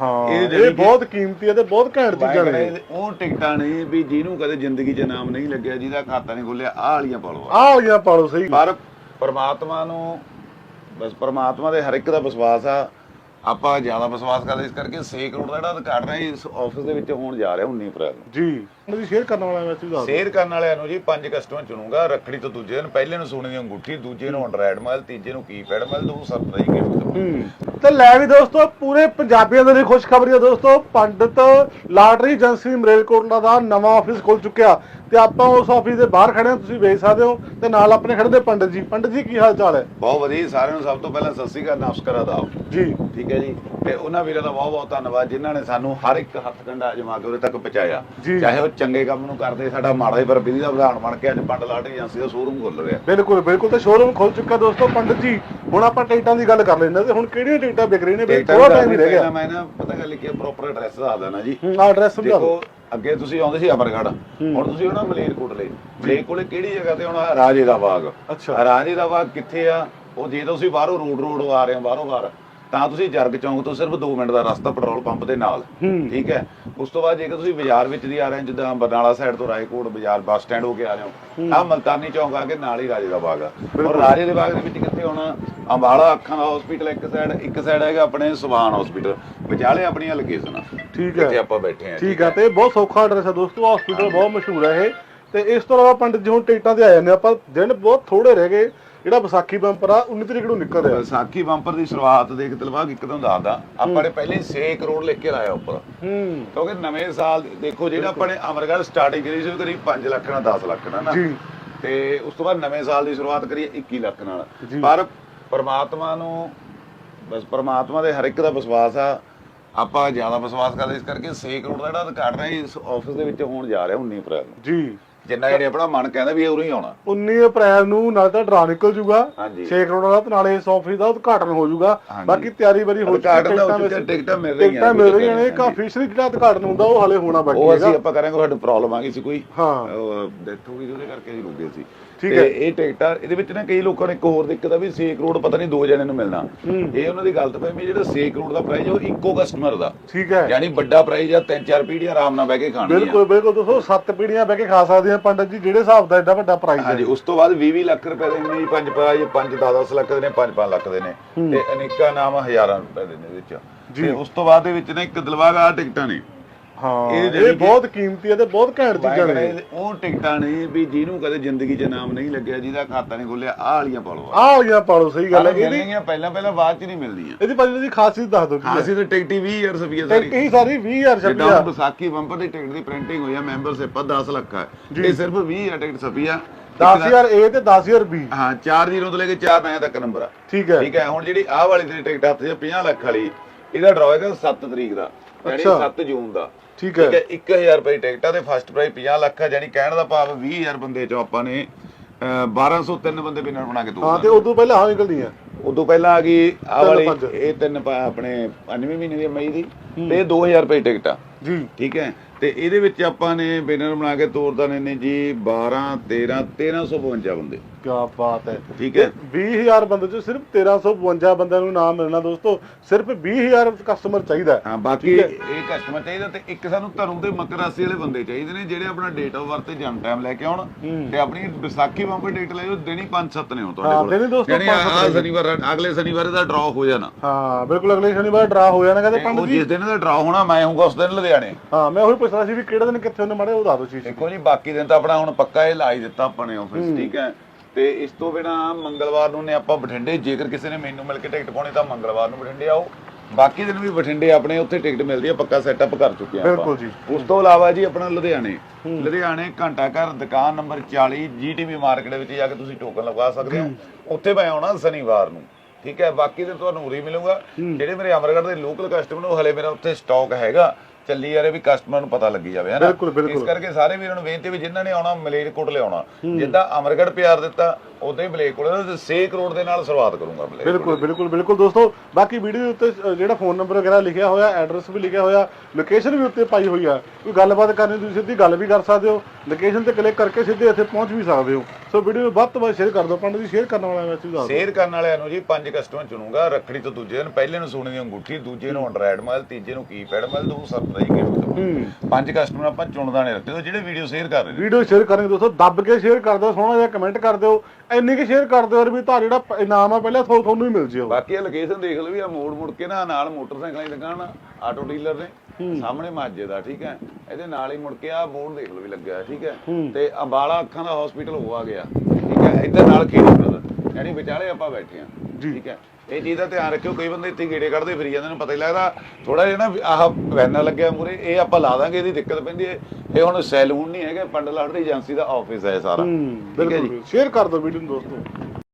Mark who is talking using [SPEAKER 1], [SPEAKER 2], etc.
[SPEAKER 1] ਹਾਂ।
[SPEAKER 2] ਇਹ
[SPEAKER 1] ਬਹੁਤ ਕੀਮਤੀ ਹੈ ਤੇ ਬਹੁਤ ਘੈਂਟ ਚੀਜ਼ਾਂ ਨੇ।
[SPEAKER 2] ਉਹ ਟਿਕਟਾਂ ਨੇ ਵੀ ਜਿਹਨੂੰ ਕਦੇ ਜ਼ਿੰਦਗੀ 'ਚ ਨਾਮ ਨਹੀਂ ਲੱਗਿਆ ਜਿਹਦਾ ਖਾਤਾ ਨਹੀਂ ਖੁੱਲਿਆ ਆਹ ਵਾਲੀਆਂ ਪਾਲੋ
[SPEAKER 1] ਆਹ ਵਾਲੀਆਂ ਪਾਲੋ ਸਹੀ
[SPEAKER 2] ਪਰ ਪਰਮਾਤਮਾ ਨੂੰ ਬਸ ਪਰਮਾਤਮਾ ਦੇ ਹਰ ਇੱਕ ਦਾ ਵਿਸ਼ਵਾਸ ਆ ਆਪਾਂ ਜ਼ਿਆਦਾ ਵਿਸ਼ਵਾਸ ਕਰਦੇ ਇਸ ਕਰਕੇ 6 ਕਰੋੜ ਦਾ ਜਿਹੜਾ ਉਦਘਾਟਨ ਹੈ ਇਸ ਆਫਿਸ ਦੇ ਵਿੱਚ ਹੋਣ ਜਾ ਰਿਹਾ 19 ਅਪ੍ਰੈਲ ਨੂੰ।
[SPEAKER 1] ਜੀ। ਤੁਸੀਂ ਸ਼ੇਅਰ ਕਰਨ ਵਾਲਾ ਮੈਂ ਤੁਹਾਨੂੰ ਦੱਸ
[SPEAKER 2] ਸ਼ੇਅਰ ਕਰਨ ਵਾਲਿਆਂ ਨੂੰ ਜੀ ਪੰਜ ਕਸਟਮਰ ਚੁਣੂਗਾ ਰੱਖੜੀ ਤੋਂ ਦੂਜੇ ਦਿਨ ਪਹਿਲੇ ਨੂੰ ਸੋਨੇ ਦੀ ਅੰਗੂਠੀ ਦੂਜੇ ਨੂੰ ਐਂਡਰਾਇਡ ਮੋਬਾਈਲ ਤੀਜੇ ਨੂੰ ਕੀਪੈਡ ਮੋਬਾਈਲ ਦੋ ਸਰਪ੍ਰਾਈਜ਼ ਗਿਫਟ
[SPEAKER 1] ਹੂੰ। ਤੇ ਲੈ ਵੀ ਦੋਸਤੋ ਪੂਰੇ ਪੰਜਾਬੀਆਂ ਦੇ ਲਈ ਖੁਸ਼ਖਬਰੀ ਹੈ ਦੋਸਤੋ ਪੰਡਤ ਲਾਟਰੀ ਏਜੰਸੀ ਮਰੇਲਕੋਟਲਾ ਦਾ ਨਵਾਂ ਆਫਿਸ ਖੁੱਲ ਚੁੱਕਿਆ। ਤੇ ਆਪਾਂ ਉਸ ਆਫਿਸ ਦੇ ਬਾਹਰ ਖੜੇ ਹਾਂ ਤੁਸੀਂ ਵੇਖ ਸਕਦੇ ਹੋ ਤੇ ਨਾਲ ਆਪਣੇ ਖੜੇ ਨੇ ਪੰਡਤ ਜੀ। ਪੰਡਤ ਜੀ ਕੀ ਹਾਲ ਚਾਲ ਹੈ?
[SPEAKER 2] ਬਹੁਤ ਵਧੀਆ ਜੀ, ਸਾਰਿਆਂ ਨੂੰ ਸਭ ਤੋਂ ਪਹਿਲਾਂ ਸਤਿ ਸ੍ਰੀ ਅਕਾਲ ਨਮਸਕਾਰ ਆਦਾਬ।
[SPEAKER 1] ਜੀ।
[SPEAKER 2] ਠੀਕ ਹੈ ਜੀ ਤੇ ਉਹਨਾਂ ਵੀਰਾਂ ਦਾ ਬਹੁਤ ਬਹੁਤ ਧੰਨਵਾਦ ਜਿਨ੍ਹਾਂ ਨੇ ਸਾਨੂੰ ਹਰ ਇੱਕ ਹੱਥ ਕੰਡਾ ਅਜਮਾ ਕੇ ਉਰੇ ਤੱਕ ਪਹੁੰਚਾਇਆ।
[SPEAKER 1] ਜੀ।
[SPEAKER 2] ਚਾਹੇ ਉਹ ਚੰਗੇ ਕੰਮ ਨੂੰ ਕਰਦੇ ਸਾਡਾ ਮਾੜਾ ਹੀ ਪਰ ਵਿਧੀ ਦਾ ਵਿਧਾਨ ਬਣ ਕੇ ਅੱਜ ਪੰਡ ਲਾਟਰੀ ਏਜੰਸੀ ਦਾ ਸ਼ੋਰੂਮ ਖੁੱਲ ਰਿਹਾ।
[SPEAKER 1] ਬਿਲਕੁਲ ਬਿਲਕੁਲ ਤੇ ਸ਼ੋਰੂਮ ਖੁੱਲ ਚੁੱਕਾ ਦੋਸਤੋ ਪੰਡਤ ਜੀ। ਹੁਣ ਆਪਾਂ ਟਿਕਟਾਂ ਦੀ ਗੱਲ ਕਰ ਲੈਂਦੇ ਤੇ ਹੁਣ ਕਿਹੜੀਆਂ ਟਿਕਟਾਂ ਵਿਕ ਰਹੀਆਂ ਨੇ? ਥੋੜਾ
[SPEAKER 2] ਦਾ
[SPEAKER 1] ਟਾਈਮ ਹੀ ਰਹਿ ਗਿਆ।
[SPEAKER 2] ਮੈਂ ਨਾ ਪਤਾ ਗੱਲ ਕੀ ਪ੍ਰੋਪਰ ਐਡਰੈਸ ਦੱਸ ਦੇਣਾ ਜੀ।
[SPEAKER 1] ਹੂੰ ਐਡਰੈਸ ਸਮਝਾ ਦਿਓ।
[SPEAKER 2] ਅੱਗੇ ਤੁਸੀਂ ਆਉਂਦੇ ਸੀ ਅਮਰਗੜ੍ਹ। ਹੁਣ ਤੁਸੀਂ ਹੋਣਾ ਮਲੇਰਕੋਟਲੇ ਮਲੇਰਕੋਟਲੇ ਕਿਹੜੀ ਜਗ੍ਹਾ ਤੇ ਆਉਣਾ? ਰਾਜੇ ਦਾ ਬਾਗ।
[SPEAKER 1] ਅੱਛਾ।
[SPEAKER 2] ਰਾਜੇ ਦਾ ਬਾਗ ਕਿੱਥੇ ਆ? ਉਹ ਜੇ ਤੁਸੀਂ ਬਾਹਰੋਂ ਰੋਡ ਰੋਡ ਆ ਰਹੇ ਹੋ ਬਾਹਰੋਂ ਬਾਹਰ। ਤਾਂ ਤੁਸੀਂ ਜਰਗ ਚੌਂਕ ਤੋਂ ਸਿਰਫ 2 ਮਿੰਟ ਦਾ ਰਸਤਾ ਪੈਟਰੋਲ ਪੰਪ ਦੇ ਨਾਲ
[SPEAKER 1] ਹੂੰ।
[SPEAKER 2] ਠੀਕ ਹੈ? ਉਸ ਤੋਂ ਬਾਅਦ ਜੇਕਰ ਤੁਸੀਂ ਬਾਜ਼ਾਰ ਵਿੱਚ ਦੀ ਆ ਰਹੇ ਹੋ ਜਿੱਦਾਂ ਬਰਨਾਲਾ ਸਾਈਡ ਤੋਂ ਰਾਏਕੋਟ ਬਾਜ਼ਾਰ ਬੱਸ ਸਟੈਂਡ ਹੋ ਕੇ ਆ ਰਹੇ ਹੋ ਤਾਂ ਮਲਤਾਨੀ ਚੌਂਕ ਆ ਕੇ ਨਾਲ ਹੀ ਰਾਜੇ ਦਾ ਬਾਗ ਆ। ਔਰ ਰਾਜੇ ਦੇ ਬਾਗ ਦੇ ਵਿੱਚ ਕਿੱਥੇ ਹੋਣਾ ਅੰਬਾਲਾ ਅੱਖਾਂ ਦਾ ਹਸਪੀਟਲ ਇੱਕ ਸਾਈਡ ਇੱਕ ਸਾਈਡ ਹੈਗਾ ਆਪਣੇ ਸੁਭਾਨ ਹਸਪੀਟਲ ਵਿਚਾਲੇ ਆਪਣੀਆਂ ਲੋਕੇਸ਼ਨਾਂ
[SPEAKER 1] ਠੀਕ ਹੈ।
[SPEAKER 2] ਜਿੱਥੇ ਆਪਾਂ ਬੈਠੇ ਆ
[SPEAKER 1] ਠੀਕ ਆ ਤੇ ਬਹੁਤ ਸੌਖਾ ਐਡਰੈਸ ਹੈ ਦੋਸਤੋ ਹਸਪੀਟਲ ਬਹੁਤ ਮਸ਼ਹੂਰ ਹੈ ਇਹ। ਤੇ ਇਸ ਤੋਂ ਇਲਾਵਾ ਪੰਡਤ ਜੀ ਹੁਣ ਟਿਕਟਾਂ ਤੇ ਆ ਜਾਂਦੇ ਆਪਾਂ ਦਿਨ ਬਹੁਤ ਥੋੜੇ ਰਹਿ ਗਏ। ਜਿਹੜਾ ਵਿਸਾਖੀ ਬੰਪਰ ਆ 19 ਤਰੀਕ ਨੂੰ ਨਿਕਲ ਰਿਹਾ।
[SPEAKER 2] ਵਿਸਾਖੀ ਬੰਪਰ ਦੀ ਸ਼ੁਰੂਆਤ ਦੇਖ ਤਲਵਾਗ ਇੱਕ ਤੋਂ ਦੱਸਦਾ। ਆਪਾਂ ਨੇ ਪਹਿਲੇ 6 ਕਰੋੜ ਲਿਖ ਕੇ ਲਾਇਆ ਉੱਪਰ।
[SPEAKER 1] ਹੂੰ।
[SPEAKER 2] ਕਿਉਂਕਿ ਨਵੇਂ ਸਾਲ ਦੇਖੋ ਜਿਹੜਾ ਆਪਾਂ ਨੇ ਅਮਰਗੜ੍ਹ ਸਟਾਰਟਿੰਗ ਕਰੀ ਸੀ ਕਰੀਬ 5 ਲੱਖ ਨਾਲ 10 ਲੱਖ ਨਾਲ ਨਾ।
[SPEAKER 1] ਜੀ।
[SPEAKER 2] ਤੇ ਉਸ ਤੋਂ ਬਾਅਦ ਨਵੇਂ ਸਾਲ ਦੀ ਸ਼ੁਰੂਆਤ ਕਰੀਏ 21 ਲੱਖ ਨਾਲ। ਪਰ ਪਰਮਾਤਮਾ ਨੂੰ ਬਸ ਪਰਮਾਤਮਾ ਦੇ ਹਰ ਇੱਕ ਦਾ ਵਿਸ਼ਵਾਸ ਆ। ਆਪਾਂ ਜ਼ਿਆਦਾ ਵਿਸ਼ਵਾਸ ਕਰਦੇ ਇਸ ਕਰਕੇ 6 ਕਰੋੜ ਦਾ ਜਿਹੜਾ ਉਦਘਾਟਨ ਹੈ ਇਸ ਆਫਿਸ ਦੇ ਵਿੱਚ ਹੋਣ ਜਾ ਰਿਹਾ 19 ਅਪ੍ਰੈਲ ਨੂੰ।
[SPEAKER 1] ਜੀ।
[SPEAKER 2] ਜਿੰਨਾ ਜਿਹੜੇ ਆਪਣਾ ਮਨ ਕਹਿੰਦਾ ਵੀ ਉਰੇ ਹੀ ਆਉਣਾ।
[SPEAKER 1] 19 ਅਪ੍ਰੈਲ ਨੂੰ ਨਾਲ ਤਾਂ ਡਰਾ ਨਿਕਲ ਜੂਗਾ।
[SPEAKER 2] ਹਾਂਜੀ।
[SPEAKER 1] 6 ਕਰੋੜ ਦਾ ਤੇ ਨਾਲੇ ਇਸ ਆਫਿਸ ਦਾ ਉਦਘਾਟਨ ਹੋ ਜੂਗਾ।
[SPEAKER 2] ਹਾਂਜੀ।
[SPEAKER 1] ਬਾਕੀ ਤਿਆਰੀ ਬਰੀ ਹੋ
[SPEAKER 2] ਉਦਘਾਟਨ ਦਾ
[SPEAKER 1] ਟਿਕਟਾਂ ਵਿੱਚ-
[SPEAKER 2] ਟਿਕਟਾਂ ਮਿਲ ਰਹੀਆਂ
[SPEAKER 1] ਟਿਕਟਾਂ ਮਿਲ ਰਹੀਆਂ ਨੇ।
[SPEAKER 2] ਹਾਂਜੀ।
[SPEAKER 1] ਇੱਕ ਅਫੀਸ਼ੀਅਲੀ ਜਿਹੜਾ ਉਦਘਾਟਨ ਹੁੰਦਾ ਉਹ ਹਾਲੇ ਹੋਣਾ ਬਾਕੀ
[SPEAKER 2] ਉਹ ਅਸੀਂ
[SPEAKER 1] ਹੈਗਾ
[SPEAKER 2] ਆਪਾਂ ਕਰਾਂਗੇ ਸਾਡੇ ਪ੍ਰੋਬਲਮ ਆ ਗਈ ਸੀ ਕੋਈ।
[SPEAKER 1] ਹਾਂ।
[SPEAKER 2] ਡੈਥ ਹੋ ਗਈ ਸੀ, ਉਹਦੇ ਕਰਕੇ ਅਸੀਂ ਰੁਕ ਗਏ ਸੀ।
[SPEAKER 1] ਠੀਕ
[SPEAKER 2] ਤੇ
[SPEAKER 1] ਹੈ।
[SPEAKER 2] ਇਹ ਟਿਕਟਾਂ ਇਹਦੇ ਵਿੱਚ ਨਾ ਕਈ ਲੋਕਾਂ ਨੇ ਇੱਕ ਹੋਰ ਦਿੱਕਤ ਆ ਵੀ 6 ਕਰੋੜ ਪਤਾ ਨਹੀਂ ਦੋ ਜਣਿਆਂ ਨੂੰ ਮਿਲਣਾ। ਇਹ ਉਹਨਾਂ ਦੀ ਗਲਤ ਫਹਿਮੀ ਜਿਹੜਾ 6 ਕਰੋੜ ਦਾ ਪ੍ਰਾਈਜ਼ ਉਹ ਇੱਕੋ ਕਸਟਮਰ ਦਾ।
[SPEAKER 1] ਠੀਕ ਹੈ।
[SPEAKER 2] ਯਾਨੀ ਵੱਡਾ ਪ੍ਰਾਈਜ਼ ਆ ਤਿੰਨ ਚਾਰ ਪੀੜ੍ਹੀਆਂ ਆਰਾਮ ਨਾਲ ਬਹਿ ਕੇ ਖਾਣਗੀਆਂ।
[SPEAKER 1] ਬਿਲਕੁਲ ਬਿਲਕੁਲ ਦੋਸਤੋ ਸੱਤ ਪੀੜੀਆਂ ਬਹਿ ਕੇ ਖਾ ਸਕਦੇ ਆ ਪੰਡਤ ਜੀ ਜਿਹੜੇ ਹਿਸਾਬ ਦਾ ਐਡਾ ਵੱਡਾ ਪ੍ਰਾਈਜ਼ ਹੈ।
[SPEAKER 2] ਹਾਂਜੀ ਉਸ ਤੋਂ ਬਾਅਦ 20 20 ਲੱਖ ਰੁਪਏ ਦੇ ਨੇ ਜੀ ਪੰਜ ਪ੍ਰਾਈਜ਼ 5 10 10 ਲੱਖ ਦੇ ਨੇ 5 5 ਲੱਖ ਦੇ ਨੇ। ਤੇ ਅਨੇਕਾਂ ਨਾਮ ਹਜ਼ਾਰਾਂ ਰੁਪਏ ਦੇ ਨੇ ਵਿੱਚ। ਤੇ ਉਸ ਤੋਂ ਬਾਅਦ ਦੇ ਵਿੱਚ ਨੇ ਇੱਕ ਦਿਲਵਾਗ ਟਿਕਟਾਂ ਨੇ।
[SPEAKER 1] ਹਾਂ
[SPEAKER 2] ਇਹ
[SPEAKER 1] ਬਹੁਤ ਕੀਮਤੀ ਹੈ ਤੇ ਬਹੁਤ ਘੈਂਟ ਚੀਜ਼ਾਂ ਨੇ।
[SPEAKER 2] ਉਹ ਟਿਕਟਾਂ ਨੇ ਵੀ ਜਿਹਨੂੰ ਕਦੇ ਜ਼ਿੰਦਗੀ 'ਚ ਨਾਮ ਨਹੀਂ ਲੱਗਿਆ ਜਿਹਦਾ ਖਾਤਾ ਨਹੀਂ ਖੁੱਲਿਆ ਆਹ ਵਾਲੀਆਂ ਪਾਲੋ
[SPEAKER 1] ਆਹ ਹੋਈਆਂ ਪਾਲੋ ਸਹੀ ਗੱਲ ਹੈ। ਇਹਦੀ
[SPEAKER 2] ਪਹਿਲਾਂ ਪਹਿਲਾਂ ਬਾਅਦ 'ਚ ਨਹੀਂ ਮਿਲਦੀਆਂ।
[SPEAKER 1] ਇਹਦੀ ਭਾਜੀ ਦੀ ਖਾਸੀਅਤ ਦੱਸ ਦਿਓ ਕੀ
[SPEAKER 2] ਅਸੀਂ ਤਾਂ ਟਿਕਟ ਹੀ 20000 ਰੁਪਏ ਸਾਰੀ
[SPEAKER 1] ਟਿਕਟ ਹੀ ਸਾਰੀ 20000
[SPEAKER 2] ਜਿੱਦਾਂ
[SPEAKER 1] ਛੱਪਿਆ
[SPEAKER 2] ਹੁਣ ਵਿਸਾਖੀ ਬੰਪਰ ਦੀ ਟਿਕਟ ਦੀ ਪ੍ਰਿੰਟਿੰਗ ਹੋਈ ਆ ਮੈਂਬਰਸ਼ਿਪ ਆ 10 ਲੱਖ ਆ। ਇਹ ਸਿਰਫ 20000 ਟਿਕਟ ਛਪੀ ਆ।
[SPEAKER 1] 10000 ਏ ਤੇ 10000 ਬੀ
[SPEAKER 2] ਹਾਂ 4 ਜ਼ੀਰੋ ਤੋਂ ਲੈ ਕੇ 4 9 ਤੱਕ ਨੰਬਰ ਆ।
[SPEAKER 1] ਠੀਕ ਹੈ।
[SPEAKER 2] ਠੀਕ ਹੈ ਹੁਣ ਜਿਹੜੀ ਆਹ ਵਾਲੀ ਦੀ ਟਿਕਟ ਹੱਥ 'ਚ 50 ਲੱਖ ਵਾਲੀ ਇਹਦਾ ਡਰਾਅ ਹੈਗਾ 7 ਤਰੀਕ ਦਾ ਯਾਨੀ
[SPEAKER 1] ਅੱਛਾ।
[SPEAKER 2] 7 ਜੂਨ ਦਾ।
[SPEAKER 1] ਠੀਕ ਹੈ
[SPEAKER 2] ਠੀਕ ਹੈ 1000 ਰੁਪਏ ਟਿਕਟ ਆ ਤੇ ਫਸਟ ਪ੍ਰਾਈਜ਼ 50 ਲੱਖ ਆ ਯਾਨੀ ਕਹਿਣ ਦਾ ਭਾਵ 20000 ਬੰਦੇ ਚੋਂ ਆਪਾਂ ਨੇ ਅਹ, 1203 ਬੰਦੇ ਵਿਨਰ ਬਣਾ ਕੇ
[SPEAKER 1] ਹਾਂ
[SPEAKER 2] ਤੋਰਨਾ
[SPEAKER 1] ਤੇ ਉਦੋਂ ਪਹਿਲਾਂ ਹਾਂ ਨਿਕਲਦੀ ਹੈ।
[SPEAKER 2] ਉਦੋਂ ਪਹਿਲਾਂ ਆ ਗਈ ਆ ਵਾਲੀ
[SPEAKER 1] ਪੰਜ।
[SPEAKER 2] ਇਹ ਤਿੰਨ ਪ- ਆਪਣੇ 95 ਮਹੀਨੇ ਦੀ ਮਈ ਦੀ। ਤੇ ਇਹ 2000 ਰੁਪਏ ਟਿਕਟ ਆ।
[SPEAKER 1] ਜੀ।
[SPEAKER 2] ਠੀਕ ਹੈ। ਤੇ ਇਹਦੇ ਵਿੱਚ ਆਪਾਂ ਨੇ ਵਿਨਰ ਬਣਾ ਕੇ ਤੋਰ ਦਨੇ ਨੇ ਜੀ 12 13 1352 ਬੰਦੇ।
[SPEAKER 1] ਕੀ ਬਾਤ ਹੈ।
[SPEAKER 2] ਠੀਕ ਹੈ।
[SPEAKER 1] 20000 ਬੰਦੇ ਚੋਂ ਸਿਰਫ 1352 ਬੰਦਿਆਂ ਨੂੰ ਨਾਮ ਮਿਲਣਾ ਦੋਸਤੋ ਸਿਰਫ 20000 ਕਸਟਮਰ ਚਾਹੀਦਾ ਹੈ।
[SPEAKER 2] ਹਾਂ ਬਾਕੀ
[SPEAKER 1] ਹੈ।
[SPEAKER 2] ਇਹ ਕਸਟਮਰ ਚਾਹੀਦਾ ਤੇ ਇੱਕ ਸਾਨੂੰ ਧਰਮ ਦੇ ਮਕਰ ਰਾਸ਼ੀ ਵਾਲੇ ਬੰਦੇ ਚਾਹੀਦੇ ਨੇ ਜਿਹੜੇ ਆਪਣਾ ਡੇਟ ਆਫ ਬਰਥ ਤੇ ਜਨਮ ਟਾਈਮ ਲੈ ਕੇ ਆਉਣ ਤੇ ਆਪਣੀ ਵਿਸਾਖੀ ਬੰਪਰ ਡੇਟ ਲੈ ਜਾਓ ਦਿਨੀ 5-7 ਨੇ ਹੋ
[SPEAKER 1] ਹਾਂ,
[SPEAKER 2] ਤੁਹਾਡੇ
[SPEAKER 1] ਦਿਨੀ ਦੋਸਤੋ
[SPEAKER 2] ਯਾਨੀ
[SPEAKER 1] ਪੰਜ ਸੱਤ
[SPEAKER 2] ਆਹ
[SPEAKER 1] ਨੇ।
[SPEAKER 2] ਸ਼ਨੀਵਾਰ ਅਗਲੇ ਸ਼ਨੀਵਾਰ ਦਾ ਡਰਾਅ ਹੋ ਜਾਣਾ।
[SPEAKER 1] ਹਾਂ ਬਿਲਕੁਲ ਅਗਲੇ ਸ਼ਨੀਵਾਰ ਡਰਾ ਹੋ ਜਾਣਾ ਕਹਿੰਦੇ ਪੰਡਤ ਜੀ
[SPEAKER 2] ਜਿਸ ਦਿਨ ਦਾ ਡਰਾਅ ਹੋਣਾ ਮੈਂ ਹੋਊਗਾ ਉਸ ਦਿਨ ਲੁਧਿਆਣੇ।
[SPEAKER 1] ਹਾਂ ਮੈਂ ਉਹੀ ਪੁੱਛਣਾ ਸੀ ਵੀ ਕਿਹੜੇ ਦਿਨ ਕਿੱਥੇ ਉਹਨੇ ਮਾੜੇ ਉਹ ਦੱਸ ਦਿਓ ਚੀਜ਼।
[SPEAKER 2] ਦੇਖੋ ਜੀ ਬਾਕੀ ਦਿਨ ਤਾਂ ਆਪਣਾ ਹੁਣ ਪੱਕਾ ਇਹ ਲਾਈ ਦਿੱਤਾ ਆਪਾਂ ਨੇ ਆਫਿਸ ਠੀਕ ਹੈ? ਤੇ ਇਸ ਤੋਂ ਬਿਨਾ ਮੰਗਲਵਾਰ ਨੂੰ ਨੇ ਆਪਾਂ ਬਠਿੰਡੇ ਜੇਕਰ ਕਿਸੇ ਨੇ ਮੈਨੂੰ ਮਿਲ ਕੇ ਟਿਕਟ ਪਾਉਣੀ ਤਾਂ ਮੰਗਲਵਾਰ ਨੂੰ ਬਠਿੰਡੇ ਆਓ। ਬਾਕੀ ਦਿਨ ਵੀ ਬਠਿੰਡੇ ਆਪਣੇ ਉੱਥੇ ਟਿਕਟ ਮਿਲਦੀ ਹੈ ਪੱਕਾ ਸੈਟਅਪ ਕਰ ਚੁੱਕੇ ਆ
[SPEAKER 1] ਬਿਲਕੁਲ ਜੀ।
[SPEAKER 2] ਉਸ ਤੋਂ ਇਲਾਵਾ ਜੀ ਆਪਣਾ ਲੁਧਿਆਣੇ। ਲੁਧਿਆਣੇ ਘੰਟਾ ਘਰ ਦੁਕਾਨ ਨੰਬਰ 40 ਜੀਟੀਵੀ ਮਾਰਕੀਟ ਵਿੱਚ ਜਾ ਕੇ ਤੁਸੀਂ ਟੋਕਨ ਲਗਾ ਸਕਦੇ ਹੋ। ਉੱਥੇ ਮੈਂ ਆਉਣਾ ਸ਼ਨੀਵਾਰ ਨੂੰ। ਠੀਕ ਹੈ ਬਾਕੀ ਦਿਨ ਤੁਹਾਨੂੰ ਉਰੀ ਮਿਲੂਗਾ। ਜਿਹੜੇ ਮੇਰੇ ਅਮਰਗੜ੍ਹ ਦੇ ਲੋਕਲ ਕਸਟਮਰ ਨੂੰ ਹਲੇ ਮੇਰਾ ਉੱਥੇ ਸਟਾਕ ਹੈਗਾ। ਚੱਲੀ ਜਾ ਰਿਹਾ ਵੀ ਕਸਟਮਰ ਨੂੰ ਪਤਾ ਲੱਗੀ ਜਾਵੇ ਹਨਾ। ਇਸ ਕਰਕੇ ਸਾਰੇ ਵੀਰਾਂ ਨੂੰ ਬੇਨਤੀ ਵੀ ਜਿਨ੍ਹਾਂ ਨੇ ਆਉਣਾ ਮਲੇਰਕੋਟ ਲਿਆਉਣਾ। ਜਿੱਦਾਂ ਅਮਰਗੜ ਪਿਆਰ ਦਿੱਤਾ ਉਦਾਂ ਹੀ ਮਲੇਰਕੋਟ 6 ਕਰੋੜ ਦੇ ਨਾਲ ਸ਼ੁਰੂਆਤ ਕਰੂੰਗਾ ਮਲੇਰਕੋਟ।
[SPEAKER 1] ਬਿਲਕੁਲ ਬਿਲਕੁਲ ਬਿਲਕੁਲ ਦੋਸਤੋ ਬਾਕੀ ਵੀਡੀਓ ਦੇ ਉੱਤੇ ਜਿਹੜਾ ਫੋਨ ਨੰਬਰ ਵਗੈਰਾ ਲਿਖਿਆ ਹੋਇਆ ਐਡਰੈਸ ਵੀ ਲਿਖਿਆ ਹੋਇਆ ਲੋਕੇਸ਼ਨ ਵੀ ਉੱਤੇ ਪਾਈ ਹੋਈ ਆ। ਕੋਈ ਗੱਲਬਾਤ ਕਰਨੀ ਤੁਸੀਂ ਸਿੱਧੀ ਗੱਲ ਵੀ ਕਰ ਸਕਦੇ ਹੋ। ਲੋਕੇਸ਼ਨ ਤੇ ਕਲਿੱਕ ਕਰਕੇ ਸਿੱਧੇ ਇੱਥੇ ਪਹੁੰਚ ਵੀ ਸਕਦੇ ਹੋ। ਸੋ ਵੀਡੀਓ ਨੂੰ ਵੱਧ ਤੋਂ ਵੱਧ ਸ਼ੇਅਰ ਕਰ ਦਿਓ ਪੰਡਤ ਜੀ ਸ਼ੇਅਰ ਕਰਨ ਵਾਲਾ ਮੈਸੇਜ ਦੱਸ ਦਿਓ।
[SPEAKER 2] ਸ਼ੇਅਰ ਕਰਨ ਵਾਲਿਆਂ ਨੂੰ ਜੀ ਪੰਜ ਕਸਟਮਰ ਚੁਣੂੰਗਾ ਰੱਖੜੀ ਤੋਂ ਦੂਜੇ ਦਿਨ ਪਹਿਲੇ ਨੂੰ ਸੋਨੇ ਦੀ ਅੰਗੂਠੀ ਦੂਜੇ ਨੂੰ ਐਂਡਰਾਇਡ ਮੋਬਾਈਲ ਤੀਜੇ ਨੂੰ ਕੀਪੈਡ ਮੋਬਾਈਲ ਦੋ ਸਰਪ੍ਰਾਈਜ਼ ਗਿਫਟ ਪੰਜ ਕਸਟਮਰ ਆਪਾਂ ਚੁਣਦਾ ਨਹੀਂ ਰੱਖਦੇ ਜਿਹੜੇ ਵੀਡੀਓ ਸ਼ੇਅਰ ਕਰ ਰਹੇ ਨੇ।
[SPEAKER 1] ਵੀਡੀਓ ਸ਼ੇਅਰ ਕਰਨੀ ਦੋਸਤੋ ਦੱਬ ਕੇ ਸ਼ੇਅਰ ਕਰ ਦਿਓ ਸੋਹਣਾ ਜਿਹਾ ਕਮੈਂਟ ਕਰ ਦਿਓ ਇੰਨੀ ਕਿ ਸ਼ੇਅਰ ਕਰ ਦਿਓ ਵੀ ਤਾਂ ਜਿਹੜਾ ਇਨਾਮ ਆ ਪਹਿਲਾਂ ਤੁਹਾਨੂੰ ਹੀ ਮਿਲ ਜਿਓ
[SPEAKER 2] ਬਾਕੀ ਇਹ ਲੋਕੇਸ਼ਨ ਦੇਖ ਲਓ ਵੀ ਆ ਮੋੜ ਮੁੜ ਕੇ ਨਾ ਨਾਲ ਮੋਟਰਸਾਈਕਲਾਂ ਦੀ ਦੁਕਾਨ ਆਟੋ ਡੀਲਰ ਨੇ ਸਾਹਮਣੇ ਮਾਜੇ ਦਾ ਠੀਕ ਹੈ। ਇਹਦੇ ਨਾਲ ਹੀ ਮੁੜ ਕੇ ਆ ਬੋਰਡ ਦੇਖ ਲਓ ਵੀ ਲੱਗਿਆ ਹੋਇਆ, ਠੀਕ ਹੈ? ਤੇ ਅੰਬਾਲਾ ਅੱਖਾਂ ਦਾ ਹਸਪੀਟਲ ਹੋ ਆ ਗਿਆ। ਠੀਕ ਹੈ? ਇੱਧਰ ਨਾਲ ਖੇੜੀ ਬ੍ਰਦਰ ਯਾਨੀ ਵਿਚਾਲੇ ਆਪਾਂ ਬੈਠੇ ਆ ਠੀਕ ਹੈ? ਇਹ ਚੀਜ਼ ਦਾ ਧਿਆਨ ਰੱਖਿਓ ਕਈ ਬੰਦੇ ਇੱਥੇ ਗੇੜੇ ਕੱਢਦੇ ਫਿਰੀ ਜਾਂਦੇ ਨੂੰ ਪਤਾ ਹੀ ਲੱਗਦਾ ਥੋੜਾ ਜਿਹਾ ਨਾ ਆਹ ਵੈਨਾ ਲੱਗਿਆ ਮੂਰੇ ਇਹ ਆਪਾਂ ਲਾ ਦਾਂਗੇ ਇਹਦੀ ਦਿੱਕਤ ਪੈਂਦੀ ਹੈ। ਇਹ ਹੁਣ ਸੈਲੂਨ ਨਹੀਂ ਹੈਗਾ ਪੰਡ ਲਾਟ ਦੀ ਏਜੰਸੀ ਦਾ ਆਫਿਸ ਹੈ ਸਾਰਾ। ਠੀਕ ਹੈ ਜੀ?
[SPEAKER 1] ਬਿਲਕੁਲ ਸ਼ੇਅਰ ਕਰ ਦਿਓ ਵੀਡੀਓ ਨੂੰ ਦੋਸਤੋ।